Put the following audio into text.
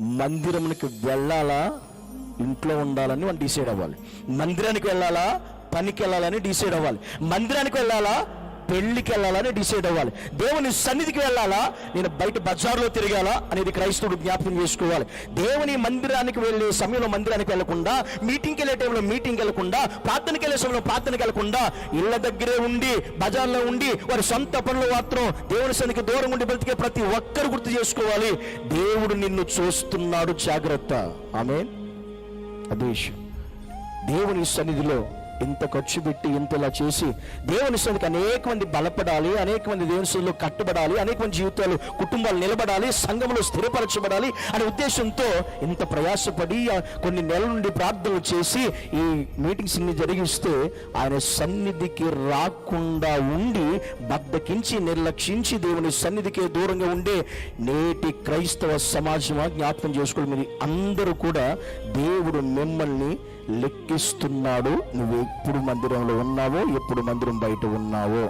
మందిరంకి వెళ్ళాలా? ఇంట్లో ఉండాలని వాళ్ళు డిసైడ్ అవ్వాలి. మందిరానికి వెళ్ళాలా? పనికి వెళ్ళాలని డిసైడ్ అవ్వాలి. మందిరానికి వెళ్ళాలా? పెళ్ళికి వెళ్ళాలని డిసైడ్ అవ్వాలి. దేవుని సన్నిధికి వెళ్ళాలా? నేను బయట బజార్లో తిరగాలా అనేది క్రైస్తవుడు జ్ఞాపకం చేసుకోవాలి. దేవుని మందిరానికి వెళ్ళే సమయంలో మందిరానికి వెళ్ళకుండా మీటింగ్కి వెళ్ళే టైంలో మీటింగ్కి వెళ్ళకుండా ప్రార్థనకి వెళ్ళే సమయంలో ప్రార్థనకి వెళ్ళకుండా ఇళ్ళ దగ్గరే ఉండి బజార్లో ఉండి వారి సొంత పనులు మాత్రం దేవుని సన్నిధికి దూరం ఉండి బ్రతికే ప్రతి ఒక్కరు గుర్తు చేసుకోవాలి. దేవుడు నిన్ను చూస్తున్నాడు జాగ్రత్త. ఆమె అదే విషయం. దేవుని సన్నిధిలో ఇంత ఖర్చు పెట్టి ఇంతలా చేసి దేవుని సన్నిధికి అనేక మంది బలపడాలి అనేక మంది దేవుని సన్నిధిలో కట్టబడాలి అనేక మంది జీవితాలు కుటుంబాలు నిలబడాలి సంఘంలో స్థిరపరచబడాలి అనే ఉద్దేశంతో ఇంత ప్రయాసపడి కొన్ని నెలల నుండి ప్రార్థనలు చేసి ఈ మీటింగ్స్ని జరిగిస్తే ఆయన సన్నిధికి రాకుండా ఉండి బద్దకించి నిర్లక్షించి దేవుని సన్నిధికే దూరంగా ఉండే నేటి క్రైస్తవ సమాజం జ్ఞాపకం చేసుకోవడం మీరు అందరూ కూడా దేవుడు మిమ్మల్ని లెక్కిస్తున్నాడు నువ్వు ఎప్పుడు మందిరంలో ఉన్నావో ఎప్పుడు మందిరం బయట ఉన్నావో.